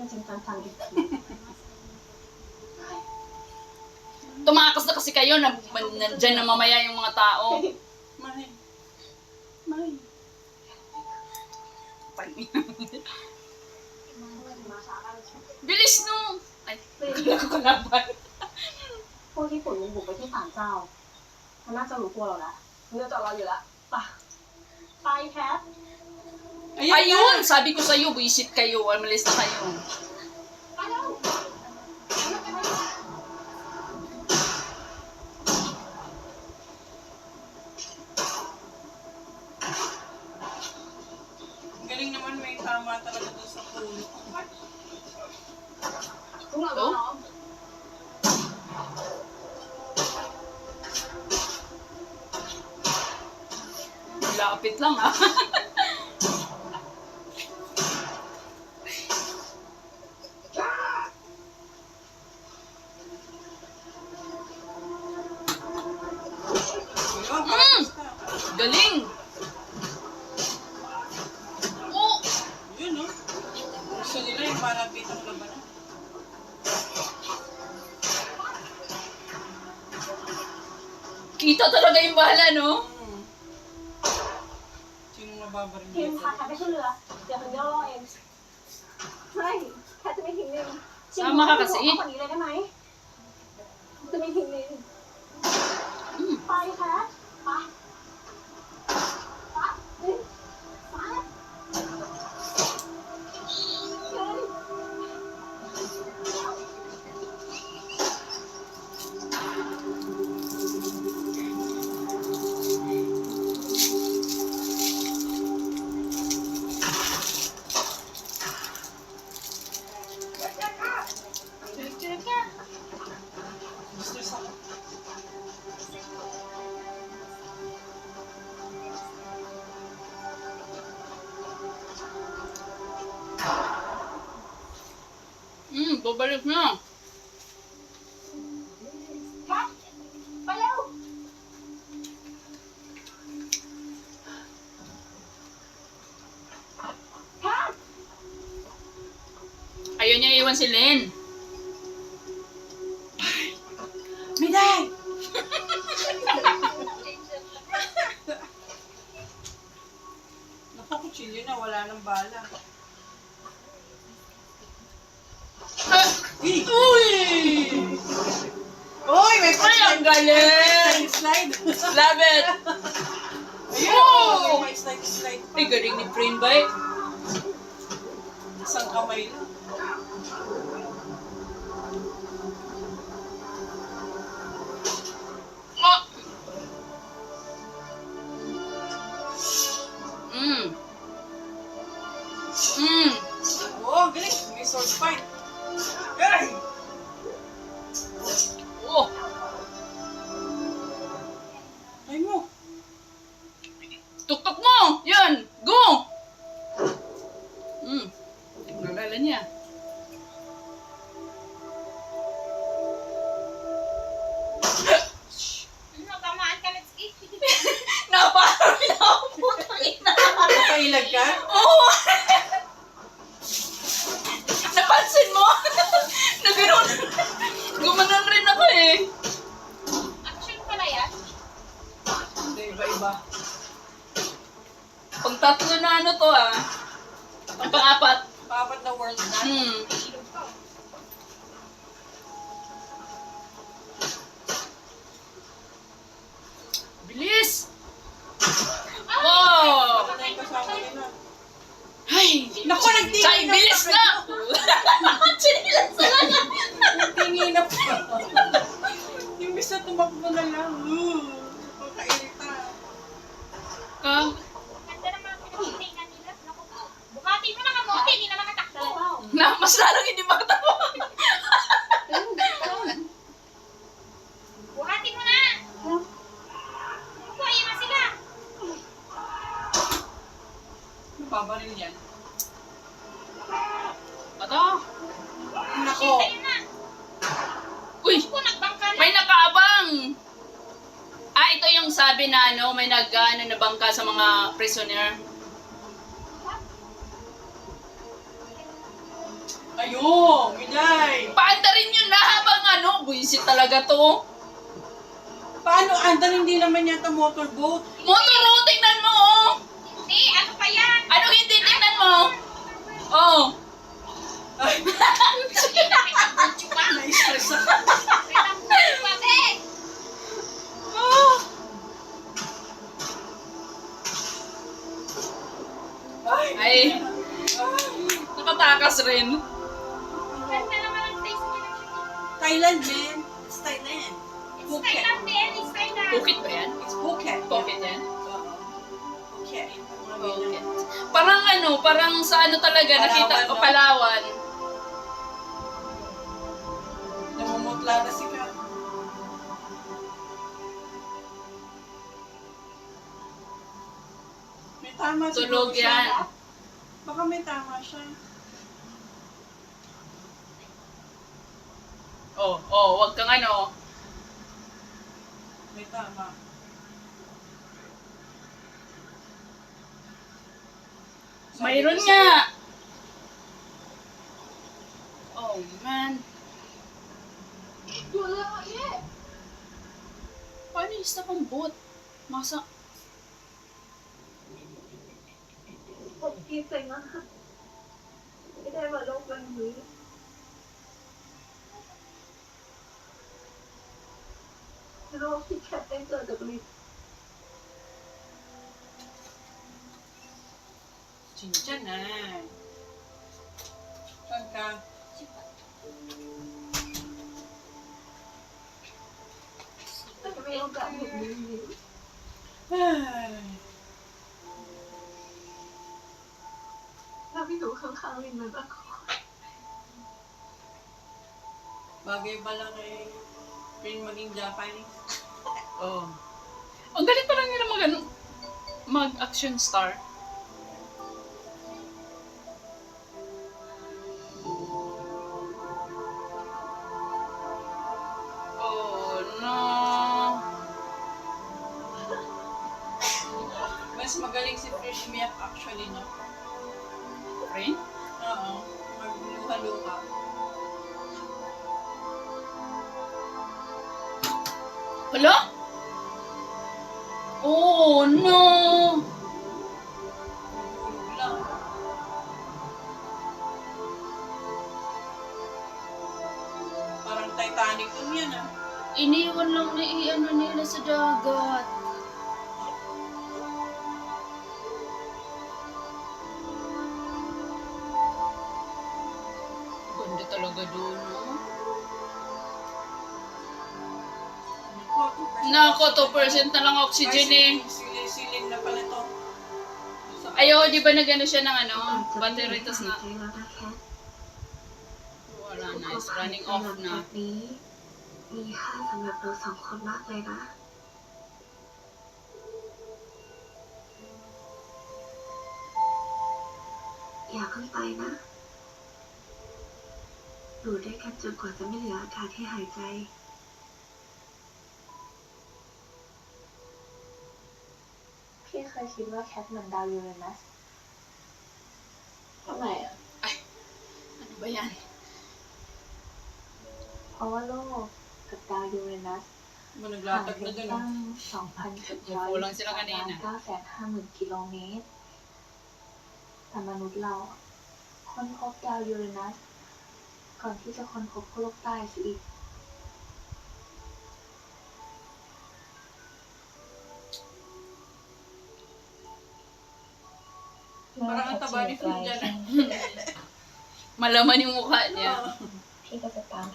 Tumakas na kasi kayo, na, nandyan na mamaya yung mga tao. May. May. Bilis no! Ay, kala ko kalaban. พวกญี่ปุ่นมันบุกไปที่ศาลเจ้ามันน่าจะรู้ตัวเราแล้วเรือจอดเราอยู่แล้วไปะไปแคท Ayun, Ayun sabi ko sa iyo, buisit kayo, umalis na kayo. Galing naman may tama talaga doon sa puno. Puno? Lapit lang ah. Ikaw talaga yung bahala, no? Sinong mababaril ทีมค่ะค่ะไม่ใช่เรือ เดี๋ยวคนเดียวรอเองไม่แค่จะมีทีมหนึ่งชิงเอามาค่ะกับสิ เอาคนนี้เลยได้ไหมจะมีทีมหนึ่ง Ibabalik na. Ayaw niya iwan si Lynn. Miday! Naku, kutsilyo na. Wala nang bala. Ang galing! slide! Love it! Oh! May slide, slide. Ay, galing ni Prin Bay. Isang kamay lang. Nalala niya. Nagtingin Chay, na bilis pa na! Chinilas na lang! Tingin na pa. yung bisa tumakbo na lang. Uh, Makairita. Ka? Ganda naman ang pinagtitingan nila. Naku, Bukati mo na kamote, hindi na makatakbo. Na, mas lalong hindi makatawa. Bukati mo na. Naku, ayun na sila. Babaril yan. Bato? Nako. Na. Uy! Na. May nakaabang! Ah, ito yung sabi na ano, may nag ano, nabangka sa mga prisoner. Ayun, Miday. Paanda rin yun na habang ano, buisit talaga to. Paano andan hindi naman yata motorboat? Motor, oh, tingnan mo, oh. Hindi, ano pa yan? Anong hindi tingnan mo? Oh. Ay, Sige na, may tambutso pa. na-stress ako. May tambutso pa, be. Ay, Ay, nakatakas rin. Ganda naman ang taste niya. Thailand, man. It's Thailand. It's Phuket. Thailand din, it's Thailand. Pukit ba yan? It's Phuket. Pukit yan? Phuket. Ganyan. Parang ano, parang sa ano talaga, nakita Palawan, ko, no? Palawan. Namumutla na si Kat. May tama Tulog siguro siya. yan. Baka may tama siya. Oh, oh, wag kang ano. May tama. Mayroon nga. Oh, man. Wala ka eh. Paano yung stop ang boat? Masa... Pagkita nga. Hindi tayo malawag ng โลกใบนี้โลกที่แคทได้เจอกับลิซ Chincha na. Saan ka? แต่ไม่มีโอกาสเห็นลิซ Ay. ถ้าพี่อยู่ข้างๆลินมันจะ Bagay ba lang kay Pin maging Japanese? Oh. Ang galing pala nila mag, ano, mag-action star. Oh, no. Mas magaling si Fresh Miap actually, no? Rain? Oo. Magluha-luha. Hala? Oh, no. Parang Titanic dun yan, ah. Iniwan lang na i-ano nila sa dagat. Ganda talaga doon, no? Nako, 2% na lang oxygen eh. Silin na pala to. Sa- Ayo, di ba nagano siya ng ano? อาจจะไม่ Battery ได้ tas หาย na. ใจแล้วนะแคท Wala ทุก na, ความ it's หาย running ใจ off หลัง na. จากนี้ มีค่าสำหรับเราสองคนมากเลยนะ อย่าเพิ่งไปนะ อยู่ด้วยกันจนกว่าจะไม่เหลืออากาศให้หายใจ ยคิดว่าแคทเหมือนดาวยูเรนัสทำไมอะ Ano ba yan? เพราะว่าโลกกับดาวยูเรนัส Ba, ห่าง naglatag กั na น dun, ตั้ ah. ง Kulang sila kanina. 2,739,950,000กิโลเมตร แต่มนุษย์เราค้นพบดาวยูเรนัส ก่อนที่จะค้นพบโลกใต้ซะอีก Parang ang taba ni Fun dyan. Malaman yung mukha niya. Take off the.